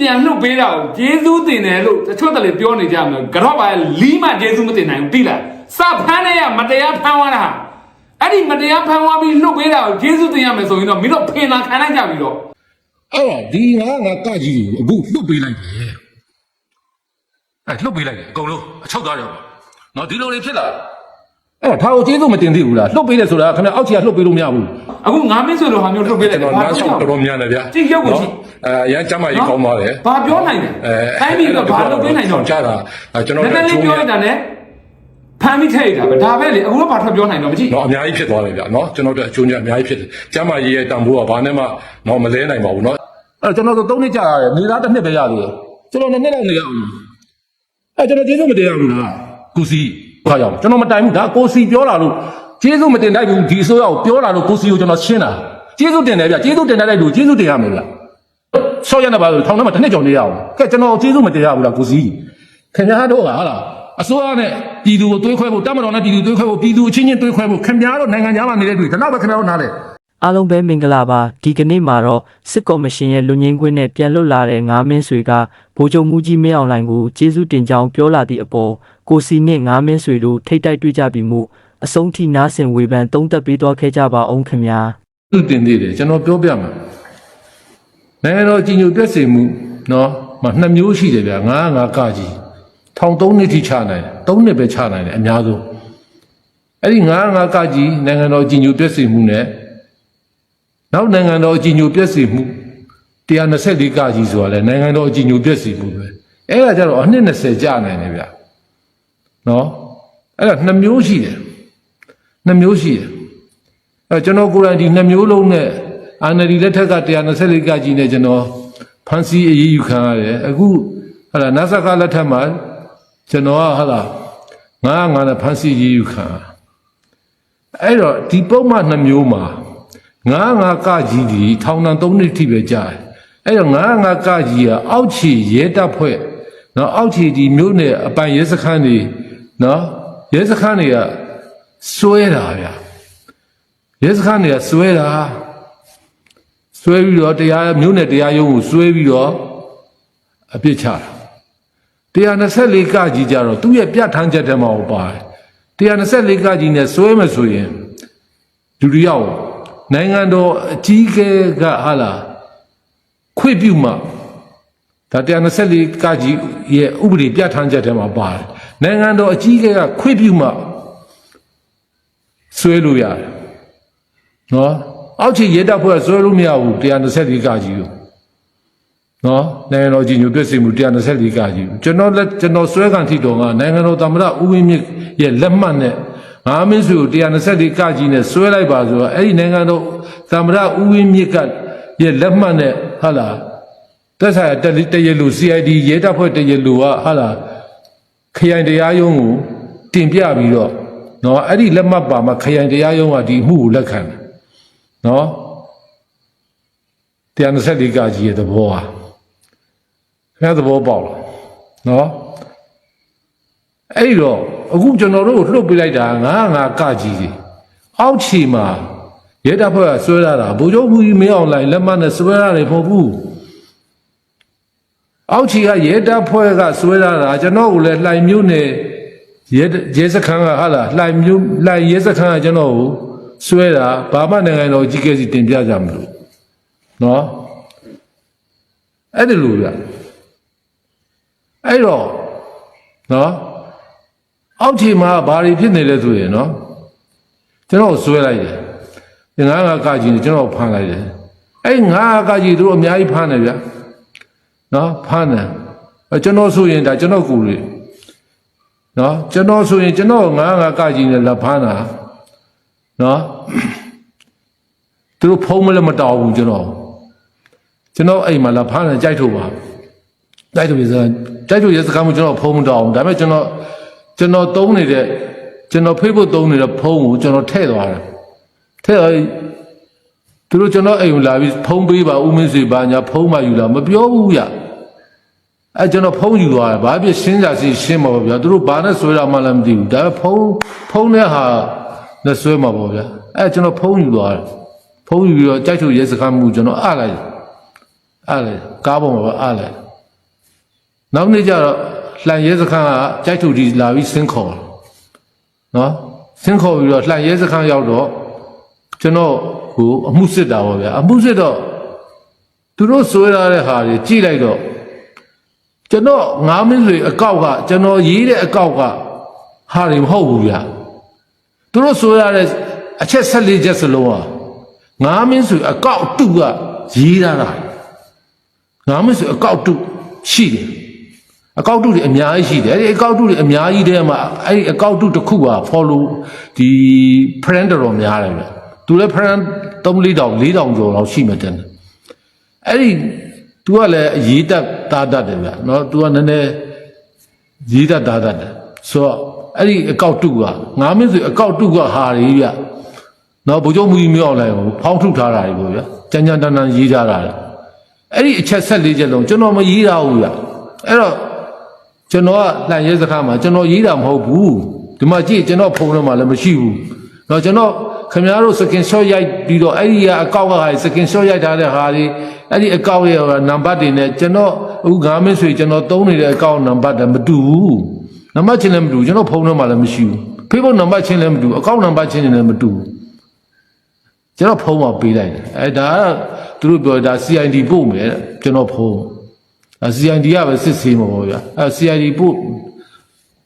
ပြန်လှုပ်ပေးတာကိုဂျေဇူးတင်တယ်လို့တချို့တလေပြောနေကြမယ်ကတော့ပါလီးမှဂျေဇူးမတင်နိုင်ဘူးတိလားစဖမ်းနေရမတရားဖမ်းသွားတာဟာအဲ့ဒီမတရားဖမ်းသွားပြီးလှုပ်ပေးတာကိုဂျေဇူးတင်ရမယ်ဆိုရင်တော့မင်းတို့ဖင်လာခံလိုက်ကြပြီတော့အဲ့တော့ဒီငါငါကကြီးကိုအခုလွတ်ပေးလိုက်တယ်အဲလွတ်ပေးလိုက်တယ်အကုန်လုံးအချုပ်သားရောနော်ဒီလိုတွေဖြစ်လာ အဲ့တော့ဒါကိုကျေးဇူးမတင်သေးဘူးလားလွတ်ပေးတယ်ဆိုတာခင်ဗျအောက်ခြေကလွတ်ပေးလို့မရဘူးအခုငါမင်းဆိုလိုဟာမျိုးလှုပ်ပေးလိုက်ကျွန်တော်နားဆောင်တော်တော်များတယ်ဗျာကြည့်ရုပ်ကိုကြည့်အဲအရန်ကျမ်းမာကြီးကောင်းပါတယ်ဘာပြောနိုင်လဲအဲတိုင်းပြည်ကဘာလုပ်ပေးနိုင်တော့ကြားတာအဲကျွန်တော်နည်းနည်းလေးပြောလိုက်တာနဲ့ဖမ်းပြီးထည့်ရတာပဲဒါပဲလေအခုတော့ဘာထွက်ပြောနိုင်တော့မကြည့်တော့အများကြီးဖြစ်သွားတယ်ဗျာနော်ကျွန်တော်တို့အကျိုးညအများကြီးဖြစ်တယ်ကျမ်းမာရေးရဲ့တန်ဖိုးကဘာနဲ့မှတော့မလဲနိုင်ပါဘူးနော်အဲ့ကျွန်တော်တို့၃နှစ်ကြာရတယ်နေသားတစ်နှစ်ပဲရသေးတယ်ကျွန်တော်နှစ်နှစ်လောက်နေရအောင်အဲ့ကျွန်တော်ကျေးဇူးမတင်ရဘူးလားကိုစီ ခါရအောင်ကျွန်တော်မတိုင်ဘူးဒါကိုစီပြောလာလို့ကျေးဇူးမတင်နိုင်ဘူးဒီဆိုရအောင်ပြောလာလို့ကိုစီကိုကျွန်တော်ရှင်းတာကျေးဇူးတင်တယ်ဗျာကျေးဇူးတင်တဲ့လူကျေးဇူးတင်ရမယ်ဗျာဆော့ရနေပါလို့ထောင်ထဲမှာတစ်နှစ်ကျော်နေရအောင်ကဲကျွန်တော်ကျေးဇူးမတင်ရဘူးလားကိုစီခင်ဗျားတို့ကဟာလားအစိုးရနဲ့ပြည်သူကိုတွေးခွဲဖို့တမတော်နဲ့ပြည်သူတွေးခွဲဖို့ပြည်သူအချင်းချင်းတွေးခွဲဖို့ခင်ဗျားတို့နိုင်ငံသားမှာနေတဲ့လူတွေဒါတော့ပဲခင်ဗျားတို့နားလေအားလုံးပဲမင်္ဂလာပါဒီကနေ့မှာတော့စစ်ကော်မရှင်ရဲ့လူငင်းခွင့်နဲ့ပြန်လွတ်လာတဲ့ငါးမင်းဆွေကဗိုလ်ချုပ်မူကြီးမင်းအောင်လှိုင်ကိုကျေးဇူးတင်ကြောင်းပြောလာသည့်အပေါ် ကိုစီနဲ့ငါးမင်းဆွေတို့ထိတ်တိုက်တွေ့ကြပြီးမှုအဆုံးထိနားဆင်ဝေဖန်သုံးသပ်ပေးသွားခဲ့ကြပါအောင်ခင်ဗျာသူတင်သေးတယ်ကျွန်တော်ပြောပြမှာနိုင်ငံတော်ကြီးညိုပြည့်စုံမှုနော်မနှစ်မျိုးရှိတယ်ဗျာငါးငါးကကြီးထောင်သုံးနှစ်ထိချနိုင်တယ်သုံးနှစ်ပဲချနိုင်တယ်အများဆုံးအဲ့ဒီငါးငါးကကြီးနိုင်ငံတော်ကြီးညိုပြည့်စုံမှုနဲ့နောက်နိုင်ငံတော်ကြီးညိုပြည့်စုံမှု124ကကြီးဆိုတာလေနိုင်ငံတော်ကြီးညိုပြည့်စုံမှုပဲအဲ့ဒါကြတော့အနှစ်20ကြာနိုင်တယ်ဗျာ နော်အဲ့ဒါနှစ်မျိုးရှိတယ်နှစ်မျိုးရှိတယ်အဲကျွန်တော်ကိုယ်တိုင်ဒီနှစ်မျိုးလုံးနဲ့အာနဒီလက်ထက်က124ကကြီးနဲ့ကျွန်တော်ဖန်စီအရေးယူခံရတယ်အခုဟာလာနတ်ဆကလက်ထက်မှာကျွန်တော်ကဟာလာငါးငါးနဲ့ဖန်စီအရေးယူခံရအဲ့တော့ဒီပုံမှန်နှစ်မျိုးမှာငါးငါးကကြီးဒီထောင်နှံ၃နှစ်ထိပဲကြာတယ်အဲ့တော့ငါးငါးကကြီးကအောက်ခြေရဲတပ်ဖွဲ့နော်အောက်ခြေဒီမျိုးနဲ့အပိုင်ရဲစခန်းတွေ နော်ရဲစခန်းတွေကစွဲတာဗျာရဲစခန်းတွေကစွဲတာစွဲပြီးတော့တရားမြို့နယ်တရားရုံးကိုစွဲပြီးတော့အပြစ်ချတာ124ကကြီးကြတော့သူ့ရဲ့ပြဋ္ဌာန်းချက်ထဲမှာပါတယ်124ကကြီးနဲ့စွဲမယ်ဆိုရင်လူတွေရောက်နိုင်ငံတော်အကြီးအကဲကဟာလာခွင့်ပြုမှဒါ124ကကြီးရဲ့ဥပဒေပြဋ္ဌာန်းချက်ထဲမှာပါတယ် နိုင်ငံတော်အကြီးအကဲကခွင့်ပြုမှစွဲလို့ရတယ်နော်အောက်ခြေရဲတပ်ဖွဲ့ဆွဲလို့မရဘူး124ကကြီးကိုနော်နိုင်ငံတော်ကြီးညိုပြည့်စုံမှု124ကကြီးကိုကျွန်တော်လက်ကျွန်တော်ဆွဲခံထိတော်ကနိုင်ငံတော်သမ္မတဦးဝင်းမြင့်ရဲ့လက်မှတ်နဲ့ငါမင်းစုကို124ကကြီးနဲ့ဆွဲလိုက်ပါဆိုတော့အဲ့ဒီနိုင်ငံတော်သမ္မတဦးဝင်းမြင့်ကရဲ့လက်မှတ်နဲ့ဟာလာတက်ဆိုင်တတရလူ CID ရဲတပ်ဖွဲ့တရလူကဟာလာ ခရိုင်တရားရုံးကိုတင်ပြပြီးတော့နော်အဲ့ဒီလက်မှတ်ပါမှာခရိုင်တရားရုံးကဒီအမှုကိုလက်ခံတယ်နော်124ကကြီးရဲ့သဘောဟာခင်ဗျားသဘောပေါက်လားနော်အဲ့တော့အခုကျွန်တော်တို့လှုပ်ပြလိုက်တာငါးငါးကကြီးကြီးအောက်ခြေမှာရဲတပ်ဖွဲ့ကဆွဲလာတာဗိုလ်ချုပ်ဘူးကြီးမင်းအောင်လိုက်လက်မနဲ့ဆွဲရတယ်မဟုတ်ဘူး အောက်ခြေကရဲတပ်ဖွဲ့ကဆွဲလာတာကျွန်တော်ကိုလည်းလှိုင်မျိုးနဲ့ရဲရဲစခန်းကဟာလားလှိုင်မျိုးလှိုင်ရဲစခန်းကကျွန်တော်ကိုဆွဲတာဘာမှနိုင်ငံတော်ကြီးကဲစီတင်ပြကြမလို့နော်အဲ့ဒီလိုပြအဲ့တော့နော်အောက်ခြေမှာဘာတွေဖြစ်နေလဲဆိုရင်နော်ကျွန်တော်ဆွဲလိုက်တယ်ဒီငါးငါးကကြီးနဲ့ကျွန်တော်ဖမ်းလိုက်တယ်အဲ့ငါးငါးကကြီးတို့အများကြီးဖမ်းတယ်ဗျာ နော်ဖမ်းတယ်အဲ့ကျွန်တော်ဆိုရင်ဒါကျွန်တော်ကိုယ်လေနော်ကျွန်တော်ဆိုရင်ကျွန်တော်ငါးငါးကကြီးနဲ့လက်ဖမ်းတာနော်သူတို့ဖုံးမလည်းမတော်ဘူးကျွန်တော်ကျွန်တော်အိမ်မှာလာဖားနေကြိုက်ထုတ်ပါကြိုက်ထုတ်ရစကြိုက်ထုတ်ရစကမ်းမကျွန်တော်ဖုံးမတော်ဘူးဒါပေမဲ့ကျွန်တော်ကျွန်တော်သုံးနေတဲ့ကျွန်တော် Facebook သုံးနေတဲ့ဖုံးကိုကျွန်တော်ထည့်သွားတယ်ထည့်သွားသူတို့ကျွန်တော်အိမ်ကိုလာပြီးဖုံးပေးပါဦးမင်းစေပါညာဖုံးမှယူလာမပြောဘူးရ အဲကျွန်တော်ဖုံးယူသွားတယ်ဘာဖြစ်ရှင်းကြစီရှင်းမှာပါဗျာသူတို့ဘာနဲ့ဆွဲတာမှလည်းမသိဘူးဒါပေမဲ့ဖုံးဖုံးတဲ့ဟာနဲ့ဆွဲမှာပေါ့ဗျာအဲကျွန်တော်ဖုံးယူသွားတယ်ဖုံးယူပြီးတော့ကြိုက်ထုတ်ရဲစခန်းမှုကျွန်တော်အားလိုက်အားလိုက်ကားပေါ်မှာပဲအားလိုက်နောက်နေ့ကျတော့လှန်ရဲစခန်းကကြိုက်ထူဒီလာပြီးဆင်းခေါ်တယ်နော်ဆင်းခေါ်ပြီးတော့လှန်ရဲစခန်းရောက်တော့ကျွန်တော်ဟိုအမှုစစ်တာပေါ့ဗျာအမှုစစ်တော့သူတို့ဆွဲရတဲ့ဟာတွေကြည့်လိုက်တော့ ကျွန်တော်ငါးမင်းတွေအကောက်ကကျွန်တော်ရေးတဲ့အကောက်ကဟာတွေမဟုတ်ဘူးဗျာသူတို့ဆွဲရတဲ့အချက်၁၄ချက်စလုံးဟာငါးမင်းဆိုအကောက်တုကရေးရတာငါးမင်းဆိုအကောက်တုရှိတယ်အကောက်တုတွေအများကြီးရှိတယ်အဲ့ဒီအကောက်တုတွေအများကြီးတည်းမှာအဲ့ဒီအကောက်တုတစ်ခုက follow ဒီ friend တော်တော်များတယ်ဗျသူလည်း friend 3 4တောင်4တောင်ကျော်လောက်ရှိမှတင်တယ်အဲ့ဒီ तू ကလည်းအရေးတက်သားတတ်တယ်ဗျနော် तू ကနည်းနည်းရေးတက်သားတတ်တယ်ဆိုတော့အဲ့ဒီအကောက်တုကငါမင်းဆိုအကောက်တုကဟာတွေဗျနော်ဗိုလ်ချုပ်မူကြီးမြောက်လိုက်ဘူးဖောင်းထုတ်ထားတာတွေပေါ့ဗျကြမ်းကြမ်းတမ်းတမ်းရေးထားတာလေအဲ့ဒီအချက်ဆက်လေးချက်လုံးကျွန်တော်မရေးတာဘူးဗျအဲ့တော့ကျွန်တော်ကလှန်ရဲစခန်းမှာကျွန်တော်ရေးတာမဟုတ်ဘူးဒီမှာကြည့်ကျွန်တော်ဖုန်းထဲမှာလည်းမရှိဘူးတော့ကျွန်တော်ခင်ဗျားတို့စကင်ရှော့ရိုက်ပြီးတော့အဲ့ဒီကအကောက်ကဟာစကင်ရှော့ရိုက်ထားတဲ့ဟာတွေ အဲ့ဒီအကောက်ရဲ့နံပါတ်တွေနဲ့ကျွန်တော်အခုငါးမင်းဆိုကျွန်တော်သုံးနေတဲ့အကောက်နံပါတ်တွေမတူဘူးနံပါတ်ချင်းလည်းမတူကျွန်တော်ဖုန်းထဲမှာလည်းမရှိဘူး Facebook နံပါတ်ချင်းလည်းမတူအကောက်နံပါတ်ချင်းလည်းမတူဘူးကျွန်တော်ဖုန်းမှာပေးလိုက်တယ်အဲဒါကသူတို့ပြောဒါ CID ပို့မယ်တဲ့ကျွန်တော်ဖုန်းအဲ CID ကပဲစစ်ဆေးမှာပေါ့ဗျာအဲ CID ပို့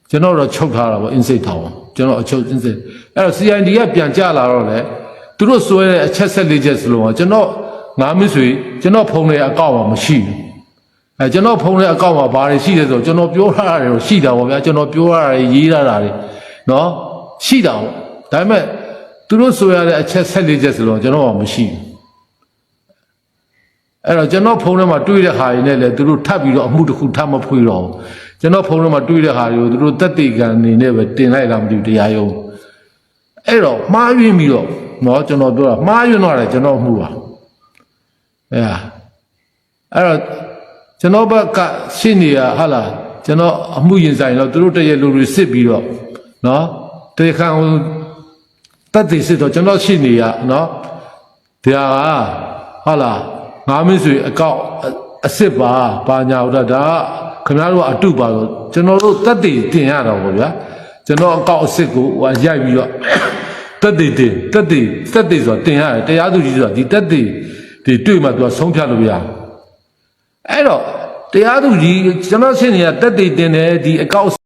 ကျွန်တော်တော့ချုပ်ထားတာပေါ့ insert ထောင်ကျွန်တော်အချုပ် insert အဲ့တော့ CID ကပြန်ကြလာတော့လေသူတို့စွဲတဲ့အချက်ဆက်လေးချက်စလုံးကကျွန်တော် ငါမဆွေကျွန်တော်ဖုန်းထဲအကောင့်မှာမရှိဘူးအဲကျွန်တော်ဖုန်းထဲအကောင့်မှာဘာတွေရှိလဲဆိုတော့ကျွန်တော်ပြောထားတာတွေတော့ရှိတာပေါ့ဗျာကျွန်တော်ပြောထားတာတွေရေးထားတာတွေနော်ရှိတာပေါ့ဒါပေမဲ့သူတို့ဆိုရတဲ့အချက်ဆက်လေးချက်စလုံးကျွန်တော်ကမရှိဘူးအဲ့တော့ကျွန်တော်ဖုန်းထဲမှာတွေးတဲ့ဟာတွေနဲ့လည်းသူတို့ထပ်ပြီးတော့အမှုတစ်ခုထပ်မဖွေတော့ဘူးကျွန်တော်ဖုန်းထဲမှာတွေးတဲ့ဟာတွေကိုသူတို့တက်တေကံနေနဲ့ပဲတင်လိုက်လာမသိဘူးတရားရုံးအဲ့တော့မှားယွင်းပြီးတော့နော်ကျွန်တော်ပြောတာမှားယွင်းတော့တယ်ကျွန်တော်မှုပါ အဲ့ဒါအဲ့တော့ကျွန်တော်ဘက်ကရှင်းနေရဟာလားကျွန်တော်အမှုရင်ဆိုင်တော့သူတို့တရလူတွေစစ်ပြီးတော့နော်တေခံတတ်သိစစ်တော့ကျွန်တော်ရှင်းနေရနော်တရားကဟာလားငါမင်းဆိုအကောက်အစ်စ်ပါပါညာဥဒ္ဒဒါခင်ဗျားတို့ကအတုပါတော့ကျွန်တော်တို့တတ်သိတင်ရတော့ဗောဗျာကျွန်တော်အကောက်အစ်စ်ကိုဟိုရိုက်ပြီးတော့တက်တည်တင်တက်တည်တက်တည်ဆိုတာတင်ရတယ်တရားသူကြီးဆိုတာဒီတက်တည် ဒီတွေ့မှသူကဆုံးဖြတ်လို့ရအဲ့တော့တရားသူကြီးကျွန်တော်ရှင်းနေတာတက်တည်တင်တယ်ဒီအကောက်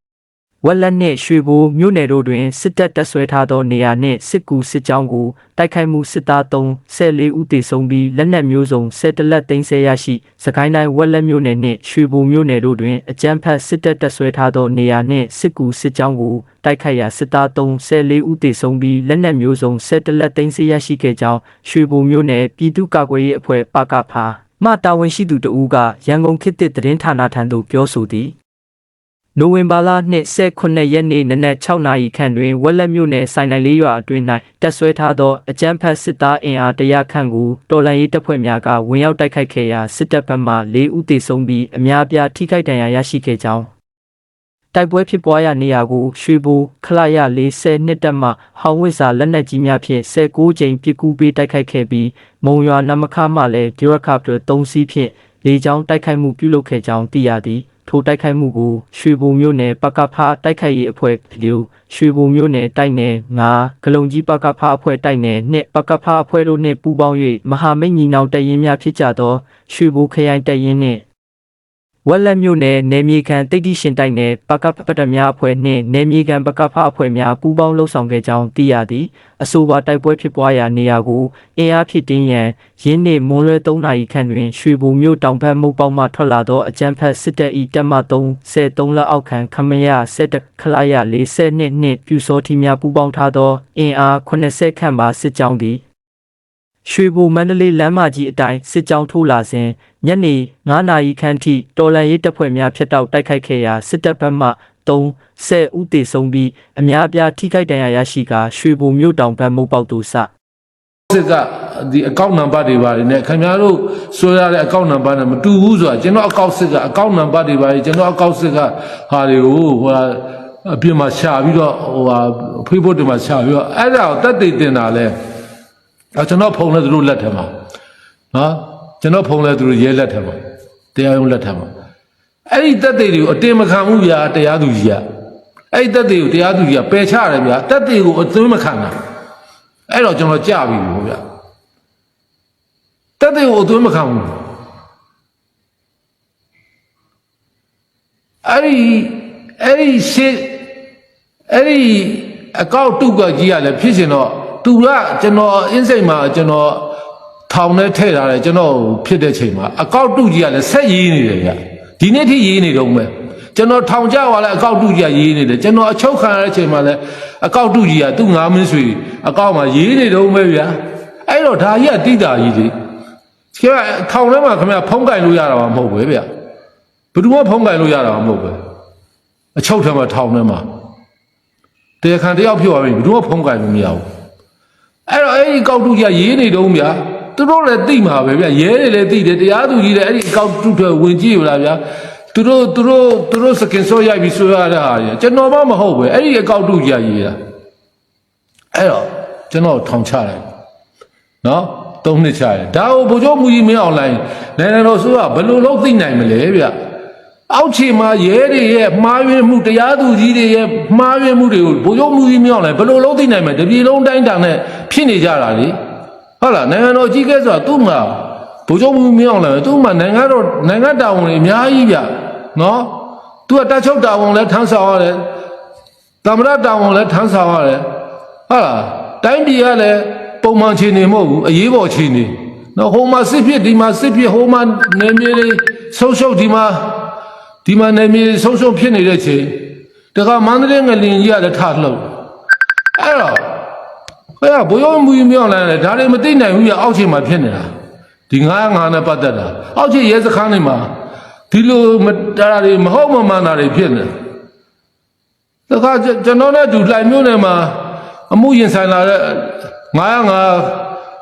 ဝက်လက်နှင့်ရွှေဘိုးမြို့နယ်တို့တွင်စစ်တပ်တပ်ဆွဲထားသောနေရာနှင့်စစ်ကူစစ်ကြောင်းကိုတိုက်ခိုက်မှုစစ်သား3 14ဦးသေဆုံးပြီးလက်နက်မျိုးစုံ17လက်သိမ်းဆဲရရှိစကိုင်းတိုင်းဝက်လက်မြို့နယ်နှင့်ရွှေဘိုမြို့နယ်တို့တွင်အကြမ်းဖက်စစ်တပ်တပ်ဆွဲထားသောနေရာနှင့်စစ်ကူစစ်ကြောင်းကိုတိုက်ခိုက်ရာစစ်သား3 14ဦးသေဆုံးပြီးလက်နက်မျိုးစုံ17လက်သိမ်းဆဲရရှိခဲ့ကြောင်းရွှေဘိုမြို့နယ်ပြည်သူ့ကာကွယ်ရေးအဖွဲ့ပကဖာမှတာဝန်ရှိသူတဦးကရန်ကုန်ခေတ်သစ်သတင်းဌာနထံသို့ပြောဆိုသည် နိုဝင်ဘာလ29ရက်နေ့နနက်6နာရီခန့်တွင်ဝက်လက်မြို့နယ်ဆိုင်နိုင်လေးရွာအတွင်း၌တပ်ဆွဲထားသောအကြမ်းဖက်စစ်သားအင်အားတရာခန့်ကိုတော်လှန်ရေးတပ်ဖွဲ့များကဝင်ရောက်တိုက်ခိုက်ခဲ့ရာစစ်တပ်ဘက်မှ၄ဦးသေဆုံးပြီးအများအပြားထိခိုက်ဒဏ်ရာရရှိခဲ့ကြောင်းတိုက်ပွဲဖြစ်ပွားရာနေရာကိုရွှေဘိုခလာရ40နှစ်တက်မှဟောင်းဝစ်စာလက်နက်ကြီးများဖြင့်16ကြိမ်ပစ်ကူပေးတိုက်ခိုက်ခဲ့ပြီးမုံရွာနမခမှလည်းဒီရက်ခပ်တို့3စီးဖြင့်လေကြောင်းတိုက်ခိုက်မှုပြုလုပ်ခဲ့ကြောင်းသိရသည် ထိုတိုက်ခိုက်မှုကိုရွှေဘုံမြို့နယ်ပကဖာတိုက်ခိုက်ရေးအဖွဲ့လူရွှေဘုံမြို့နယ်တိုက်နယ်9ဂလုံကြီးပကဖာအဖွဲ့တိုက်နယ်နှင့်ပကဖာအဖွဲ့တို့နှင့်ပူးပေါင်း၍မဟာမိတ်ညီနောင်တပ်ရင်းများဖြစ်ကြသောရွှေဘိုခရိုင်တပ်ရင်းနှင့် ဝက်လက်မြို့နယ်နယ်မြေခံတိတ်တိရှင်တိုက်နယ်ပကဖပတများအဖွဲ့နှင့်နယ်မြေခံပကဖအဖွဲ့များပူးပေါင်းလှုပ်ဆောင်ခဲ့ကြောင်းသိရသည်အဆိုပါတိုက်ပွဲဖြစ်ပွားရာနေရာကိုအင်အားဖြစ်တင်းရန်ရင်းနှင့်မွန်လွဲ3နာရီခန့်တွင်ရွှေဘုံမြို့တောင်ဘက်မုတ်ပေါက်မှထွက်လာသောအကြမ်းဖက်စစ်တပ်၏တပ်မ3 73လက်အောက်ခံခမရ7ခလာရ40နှင့်နှင့်ပြူစောထီများပူးပေါင်းထားသောအင်အား80ခန့်ပါစစ်ကြောင်းသည် ရွှေဘိုမန္တလေးလမ်းမကြီးအတိုင်းစစ်ကြောင်းထိုးလာစဉ်ညနေ9နာရီခန့်ထိတော်လန်ရေးတပ်ဖွဲ့များဖျက်တောက်တိုက်ခိုက်ခဲ့ရာစစ်တပ်ဘက်မှ3 10ဦးသေဆုံးပြီးအများအပြားထိခိုက်ဒဏ်ရာရရှိကာရွှေဘိုမြို့တောင်ဘက်မုတ်ပေါက်သို့စစစ်ကဒီအကောင့်နံပါတ်တွေပါတယ်နဲ့ခင်ဗျားတို့ဆွဲရတဲ့အကောင့်နံပါတ်နဲ့မတူဘူးဆိုတာကျွန်တော်အကောင့်စစ်ကအကောင့်နံပါတ်တွေပါတယ်ကျွန်တော်အကောင့်စစ်ကဟာတွေကိုဟိုဟာအပြင်မှာရှာပြီးတော့ဟိုဟာ Facebook တွေမှာရှာပြီးတော့အဲ့ဒါကိုတက်တည်တင်တာလဲ အဲကျွန်တော်ဖုန်းလဲသူတို့လက်ထက်မှာနော်ကျွန်တော်ဖုန်းလဲသူတို့ရဲလက်ထက်မှာတရားရုံးလက်ထက်မှာအဲ့ဒီတက်သေးတွေကိုအတင်မခံဘူးဗျာတရားသူကြီးကအဲ့ဒီတက်သေးကိုတရားသူကြီးကပယ်ချတယ်ဗျာတက်သေးကိုအသွင်းမခံတာအဲ့တော့ကျွန်တော်ကြပြီဘို့ဗျာတက်သေးကိုအသွင်းမခံဘူးအဲ့ဒီအဲ့ဒီရှေ့အဲ့ဒီအကောက်တုတ်ကကြီးကလည်းဖြစ်ရှင်တော့ သူကကျွန်တော်အင်းစိတ်မှာကျွန်တော်ထောင်ထဲထည့်ထားတယ်ကျွန်တော်ဖြစ်တဲ့ချိန်မှာအကောက်တုတ်ကြီးကလည်းဆက်ရေးနေတယ်ဗျဒီနေ့ထိရေးနေတော့မယ်ကျွန်တော်ထောင်ကြသွားလဲအကောက်တုတ်ကြီးကရေးနေတယ်ကျွန်တော်အချုပ်ခံရတဲ့ချိန်မှာလည်းအကောက်တုတ်ကြီးကသူ့ငါးမင်းဆွေအကောက်မှာရေးနေတော့မယ်ဗျအဲ့တော့ဒါကြီးကတိတာကြီးလေခင်ဗျထောင်ထဲမှာခင်ဗျဖုံးကင်လို့ရတာမှမဟုတ်ပဲဗျဘယ်သူမှဖုံးကင်လို့ရတာမှမဟုတ်ပဲအချုပ်ထဲမှာထောင်ထဲမှာတရားခံတယောက်ဖြစ်သွားပြီဘယ်သူမှဖုံးကြိုင်လို့မရဘူး အဲ့တော့အဲ့ဒီကောက်တုကြီးကရေးနေတော့ဗျာသူတို့လည်းသိမှာပဲဗျာရဲတွေလည်းသိတယ်တရားသူကြီးလည်းအဲ့ဒီကောက်တုတွေဝင်ကြည့်ရလားဗျာသူတို့သူတို့သူတို့စကင်ဆော့ရိုက်ပြီးဆွဲရတဲ့ဟာကြီးကျွန်တော်မှမဟုတ်ပဲအဲ့ဒီအကောက်တုကြီးကရေးတာအဲ့တော့ကျွန်တော်ထောင်ချလိုက်နော်သုံးနှစ်ချရတယ်ဒါကိုဗိုလ်ချုပ်မူကြီးမင်းအောင်လိုင်းနိုင်ငံတော်ဆိုကဘယ်လိုလုပ်သိနိုင်မလဲဗျာ အောက်ခြေမှာရဲတွေရဲ့မှားယွင်းမှုတရားသူကြီးတွေရဲ့မှားယွင်းမှုတွေကိုဘိုးချုပ်မှုကြီးမြောက်လိုက်ဘယ်လိုလုံးသိနိုင်မလဲတပြည်လုံးတိုင်းတာနဲ့ဖြစ်နေကြတာလေဟုတ်လားနိုင်ငံတော်ကြီးကဲဆိုတာသူ့မှာဘိုးချုပ်မှုမြောက်လိုက်သူ့မှာနိုင်ငံတော်နိုင်ငံတာဝန်တွေအများကြီးဗျနော်သူကတက်ချုပ်တာဝန်လည်းထမ်းဆောင်ရတယ်သမ္မတတာဝန်လည်းထမ်းဆောင်ရတယ်ဟုတ်လားတိုင်းပြည်ကလည်းပုံမှန်ခြေနေမဟုတ်ဘူးအရေးပေါ်ခြေနေနော်ဟိုမှာစစ်ဖြစ်ဒီမှာစစ်ဖြစ်ဟိုမှာနေမြေတွေဆုံးရှုပ်ဒီမှာ ဒီမှာနေမြေဆုံးရှုံးဖြစ်နေတဲ့ချိန်တခါမန္တလေးငလင်ကြီးကလည်းထလှုပ်အဲ့တော့ဘယ်ကဘိုးရုံမူကြီးမြောက်လာတယ်ဒါတွေမသိနိုင်ဘူးရအောက်ချိန်မှာဖြစ်နေတာဒီငါးငါးနဲ့ပတ်သက်တာအောက်ချိန်ရဲစခန်းတွေမှာဒီလိုမတာတွေမဟုတ်မမှန်တာတွေဖြစ်နေတခါကျွန်တော်နဲ့အတူလှိုင်မျိုးနယ်မှာအမှုရင်ဆိုင်လာတဲ့ငါးငါး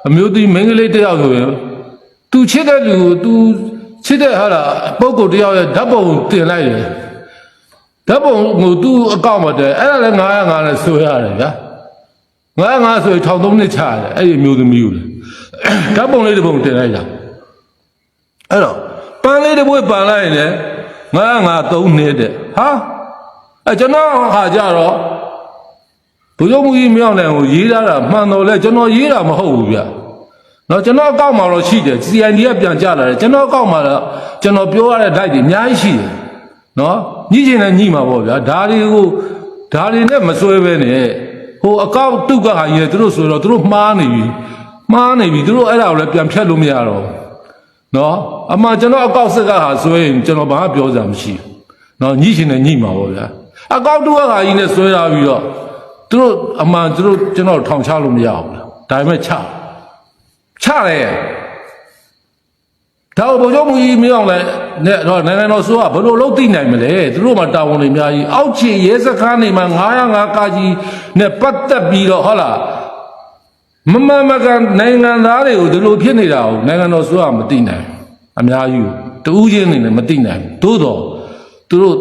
အမျိုးသမီးမိန်းကလေးတစ်ယောက်ဆိုရင်သူချစ်တဲ့လူကို तू ချစ်တဲ့ဟာလားပုံကိုယ်တယောက်ရဲ့ဓာတ်ပုံတင်လိုက်တယ်ဓာတ်ပုံကို तू အကောင့်မတည်းအဲ့ဒါလည်း905နဲ့ဆိုရတယ်ဗျာ905ဆိုရင်ထောင်သုံးနှစ်ချရတယ်အဲ့ဒီအမျိုးသမီးကိုလေဓာတ်ပုံလေးတစ်ပုံတင်လိုက်တာအဲ့တော့ပန်းလေးတစ်ပွေးပန်လိုက်ရင်လည်း905 3နှစ်တဲ့ဟာအဲ့ကျွန်တော်ဟာကြတော့ဘုရားမူကြီးမြောက်နိုင်ကိုရေးထားတာမှန်တော်လဲကျွန်တော်ရေးတာမဟုတ်ဘူးဗျာ နော်ကျွန်တော်အကောက်မှာတော့ရှိတယ် CID ကပြန်ကြလာတယ်ကျွန်တော်အကောက်မှာတော့ကျွန်တော်ပြောရတဲ့ light တွေအများကြီးရှိတယ်နော်ညှိချင်တယ်ညှိမှာပေါ့ဗျာဒါတွေကိုဒါတွေနဲ့မစွဲပဲနဲ့ဟိုအကောက်တုတ်ကဟာကြီးလေသူတို့ဆိုတော့သူတို့မှားနေပြီမှားနေပြီသူတို့အဲ့ဒါကိုလည်းပြန်ဖြတ်လို့မရတော့ဘူးနော်အမှန်ကျွန်တော်အကောက်စက်ကဟာစွဲရင်ကျွန်တော်ဘာမှပြောစရာမရှိဘူးနော်ညှိချင်တယ်ညှိမှာပေါ့ဗျာအကောက်တုတ်ကဟာကြီးနဲ့စွဲလာပြီးတော့သူတို့အမှန်သူတို့ကျွန်တော်ထောင်ချလို့မရဘူးလားဒါပေမဲ့ချ ချတယ်ဒါဘုံချုပ်မူကြီးမင်းအောင်လည်းနဲ့တော့နိုင်ငံတော်ဆိုကဘယ်လိုလုပ်သိနိုင်မလဲသူတို့မှာတာဝန်တွေအများကြီးအောက်ခြေရဲစခန်းတွေမှာ905ကာကြီးနဲ့ပတ်သက်ပြီးတော့ဟုတ်လားမမမကန်နိုင်ငံသားတွေကိုဒီလိုဖြစ်နေတာကိုနိုင်ငံတော်ဆိုကမသိနိုင်ဘူးအများကြီးတူးချင်းနေနဲ့မသိနိုင်ဘူးသို့တော့သူတို့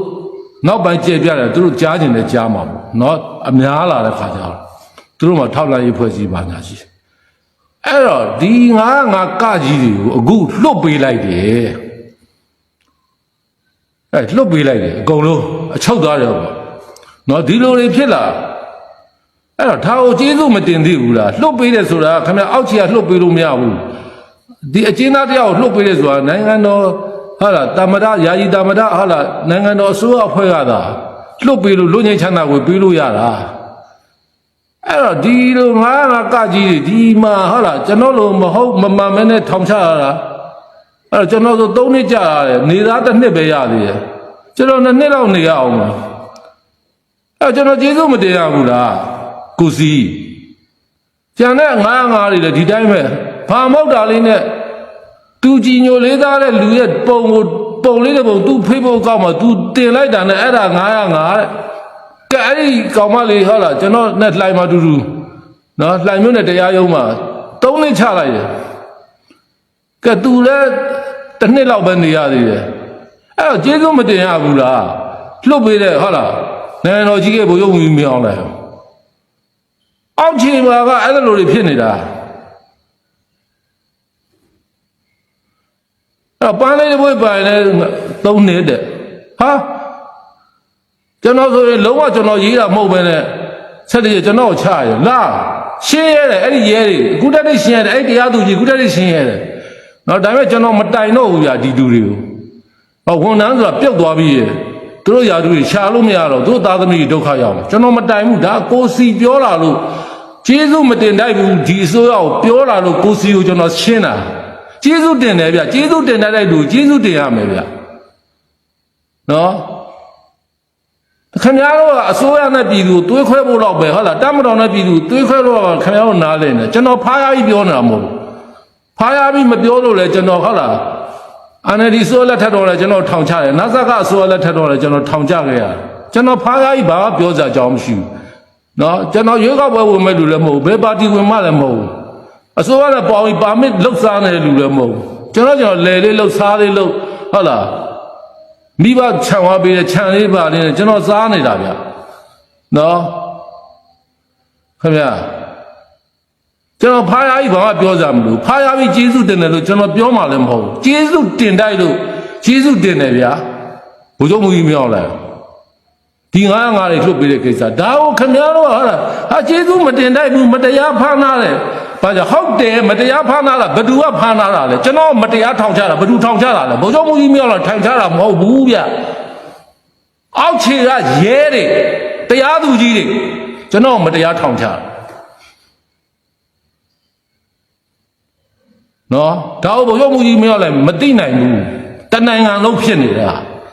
နောက်ပိုင်းကြည့်ပြတယ်သူတို့ကြားကျင်တယ်ကြားမှာပေါ့เนาะအများလာတဲ့ခါကျတော့သူတို့မှာထောက်လိုက်ရေးဖွဲ့စည်းပါညာရှိတယ် အဲ့တော့ဒီငါငါကကြီးတွေကိုအခုလွတ်ပေးလိုက်တယ်အဲ့လွတ်ပေးလိုက်တယ်အကုန်လုံးအချုပ်သွားတယ်ပေါ့နော်ဒီလိုတွေဖြစ်လာအဲ့တော့ဒါကိုကျေးဇူးမတင်သေးဘူးလားလွတ်ပေးတယ်ဆိုတာခင်ဗျအောက်ခြေကလွတ်ပေးလို့မရဘူးဒီအကျဉ်းသားတရားကိုလွတ်ပေးတယ်ဆိုတာနိုင်ငံတော်ဟာလားတမရယာယီတမရဟာလားနိုင်ငံတော်အစိုးရအဖွဲ့ကသာလွတ်ပေးလို့လူငင်းချမ်းသာကိုပေးလို့ရတာ အဲ့တော့ဒီလိုငါးငါကကြီးတွေဒီမှာဟုတ်လားကျွန်တော်လိုမဟုတ်မမှန်မဲနဲ့ထောင်ချရတာအဲ့တော့ကျွန်တော်ဆို၃နှစ်ကြာရတယ်နေသားတစ်နှစ်ပဲရသေးတယ်ကျွန်တော်နှစ်နှစ်လောက်နေရအောင်ပါအဲ့တော့ကျွန်တော်ကျေးဇူးမတင်ရဘူးလားကိုစီကျန်တဲ့ငါးငါးတွေလည်းဒီတိုင်းပဲဘာမောက်တာလေးနဲ့သူကြည်ညိုလေးသားတဲ့လူရဲ့ပုံကိုပုံလေးတဲ့ပုံသူဖေးဖို့ကောက်မှာသူတင်လိုက်တာနဲ့အဲ့ဒါ905တဲ့ ကဲအဲ့ဒီကောင်မလေးဟုတ်လားကျွန်တော်နဲ့လှိုင်မှာတူတူနော်လှိုင်မျိုးနဲ့တရားရုံးမှာသုံးနှစ်ချလိုက်တယ်ကဲသူလည်းတစ်နှစ်လောက်ပဲနေရသေးတယ်အဲ့တော့ကျေးဇူးမတင်ရဘူးလားလှုပ်ပေးတဲ့ဟုတ်လားနိုင်ငံတော်ကြီးကဘုရုံကြီးမင်းအောင်လိုက်အောက်ခြေမှာကအဲ့လိုတွေဖြစ်နေတာအဲ့တော့ပန်းလေးတစ်ပွေးပိုင်လဲသုံးနှစ်တဲ့ဟာ ကျွန်တော်ဆိုရင်လုံးဝကျွန်တော်ရေးတာမဟုတ်ပဲနဲ့ဆက်တည်းကျွန်တော်ကိုချရလာရှင်းရတယ်အဲ့ဒီရဲတွေအခုတက်တက်ရှင်းရတယ်အဲ့ဒီတရားသူကြီးအခုတက်တက်ရှင်းရတယ်နော်ဒါပေမဲ့ကျွန်တော်မတိုင်တော့ဘူးဗျာဒီလူတွေကိုဟောဝန်ထမ်းဆိုတာပြုတ်သွားပြီရဲ့သူတို့ယာသူတွေရှာလို့မရတော့သူတို့သားသမီးတွေဒုက္ခရောက်မှာကျွန်တော်မတိုင်ဘူးဒါကိုစီပြောလာလို့ကျေးဇူးမတင်တိုက်ဘူးဒီအစိုးရကိုပြောလာလို့ကိုစီကိုကျွန်တော်ရှင်းတာကျေးဇူးတင်တယ်ဗျကျေးဇူးတင်တိုက်တဲ့လူကျေးဇူးတင်ရမယ်ဗျနော် ခင်ဗျားတို့ကအစိုးရနဲ့ပြည်သူတွေးခွဲဖို့တော့ပဲဟုတ်လားတမတော်နဲ့ပြည်သူတွေးခွဲတော့ခင်ဗျားတို့နားလည်နေကျွန်တော်ဖားရပြီးပြောနေတာမဟုတ်ဘူးဖားရပြီးမပြောလို့လေကျွန်တော်ဟုတ်လားအာနယ်ဒီဆိုလက်ထက်တော့လေကျွန်တော်ထောင်ချတယ်နတ်ဆက်ကဆိုလက်ထက်တော့လေကျွန်တော်ထောင်ချခဲ့ရတယ်ကျွန်တော်ဖားရပြီးဘာမှပြောစရာအကြောင်းမရှိဘူးနော်ကျွန်တော်ရွေးကောက်ပွဲဝင်မဲ့လူလည်းမဟုတ်ဘူးဘယ်ပါတီဝင်မှလည်းမဟုတ်ဘူးအစိုးရနဲ့ပေါင်းပြီးပါမစ်လှုပ်ရှားနေတဲ့လူလည်းမဟုတ်ဘူးကျွန်တော်ကျွန်တော်လဲလေးလှုပ်ရှားလေးလှုပ်ဟုတ်လား မိဘခြံသွားပေးတဲ့ခြံလေးပါလေးနဲ့ကျွန်တော်စားနေတာဗျနော်ခင်ဗျာကျွန်တော်ဖားရကြီးဘာမှပြောကြမလို့ဖားရပြီးကျေးဇူးတင်တယ်လို့ကျွန်တော်ပြောမှလည်းမဟုတ်ဘူးကျေးဇူးတင်တိုက်လို့ကျေးဇူးတင်တယ်ဗျာဘုရားမူကြီးမြောက်လိုက်ဒီငါးငါးတွေလွတ်ပေးတဲ့ကိစ္စဒါကိုခင်ဗျားတို့ဟာလားဟာကျေးဇူးမတင်တိုက်ဘူးမတရားဖမ်းထားတယ် ဘာကြောင့်ဟုတ်တယ်မတရားဖမ်းထားတာဘသူကဖမ်းထားတာလဲကျွန်တော်မတရားထောင်ချတာဘသူထောင်ချတာလဲဘုရားမူကြီးမြောက်လာထောင်ချတာမဟုတ်ဘူးဗျအောက်ခြေကရဲတွေတရားသူကြီးတွေကျွန်တော်မတရားထောင်ချတာနော်ဒါကိုဘုရားမူကြီးမြောက်လည်းမသိနိုင်ဘူးတနိုင်ငံလုံးဖြစ်နေတာ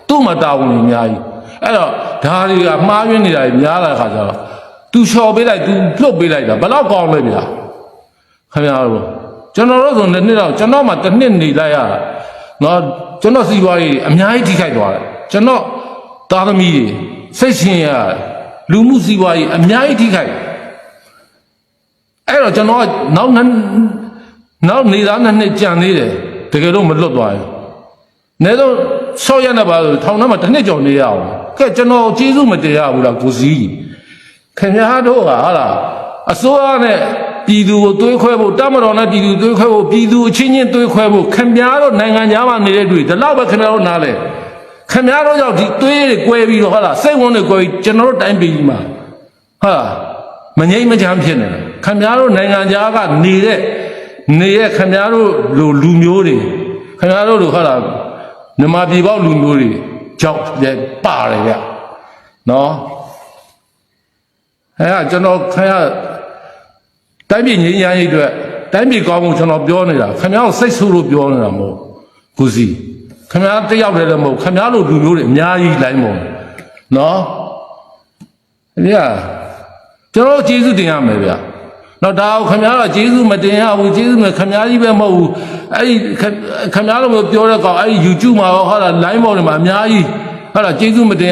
သူ့မှာတာဝန်ကြီးအများကြီးအဲ့တော့ဒါတွေကမှားယွင်းနေတာကြီးများလာခါကျတော့ तू လျှော်ပေးလိုက် तू လွတ်ပေးလိုက်တာဘယ်တော့ကောင်းလဲဗျာ ခင်ဗျားတို့ကျွန်တော်တို့ဆိုနှစ်နှစ်တော့ကျွန်တော်မှတစ်နှစ်နေလိုက်ရတာနော်ကျွန်တော်စီးပွားရေးအများကြီးထိခိုက်သွားတယ်ကျွန်တော်သားသမီးတွေစိတ်ရှင်ရလူမှုစီးပွားရေးအများကြီးထိခိုက်အဲ့တော့ကျွန်တော်ကနောက်နှစ်နောက်နေသားနှစ်နှစ်ကြံသေးတယ်တကယ်တော့မလွတ်သွားဘူးနေတော့ဆော့ရနေပါလို့ထောင်ထဲမှာတစ်နှစ်ကျော်နေရအောင်ကဲကျွန်တော်ကျေးဇူးမတင်ရဘူးလားကိုစီးခင်ဗျားတို့ကဟာလားအစိုးရနဲ့ ပြည်သူကိုသွေးခွဲဖို့တမတော်နဲ့ပြည်သူသွေးခွဲဖို့ပြည်သူအချင်းချင်းသွေးခွဲဖို့ခင်ဗျားတို့နိုင်ငံသားမှာနေတဲ့တွေ့ဒီလောက်ပဲခင်ဗျားတို့နားလဲခင်ဗျားတို့ကြောင့်ဒီသွေးတွေကွဲပြီးတော့ဟာလားစိတ်ဝင်တွေကွဲပြီးကျွန်တော်တို့တိုင်းပြည်ကြီးမှာဟာမငြိမ့်မချမ်းဖြစ်နေတယ်ခင်ဗျားတို့နိုင်ငံသားကနေနေရခင်ဗျားတို့လူလူမျိုးတွေခင်ဗျားတို့လူဟာလားမြန်မာပြည်ပေါက်လူမျိုးတွေကြောက်လည်းပါတယ်ဗျနော်အဲကကျွန်တော်ခင်ဗျား တိုင်းပြည်ငြိမ်းချမ်းရေးအတွက်တိုင်းပြည်ကောင်းမှုကျွန်တော်ပြောနေတာခင်ဗျားကိုစိတ်ဆိုးလို့ပြောနေတာမဟုတ်ကိုစီခင်ဗျားတယောက်တည်းလည်းမဟုတ်ခင်ဗျားတို့လူမျိုးတွေအများကြီးလိုက်မဟုတ်နော်ဒီကကျွန်တော်ကျေးဇူးတင်ရမယ်ဗျာတော့ဒါကိုခင်ဗျားတော့ကျေးဇူးမတင်ရဘူးကျေးဇူးမခင်ဗျားကြီးပဲမဟုတ်ဘူးအဲ့ဒီခင်ဗျားတို့ပြောတဲ့ကောင်အဲ့ဒီ YouTube မှာဟောတာ line ပေါ်တွေမှာအများကြီးဟောတာကျေးဇူးမတင်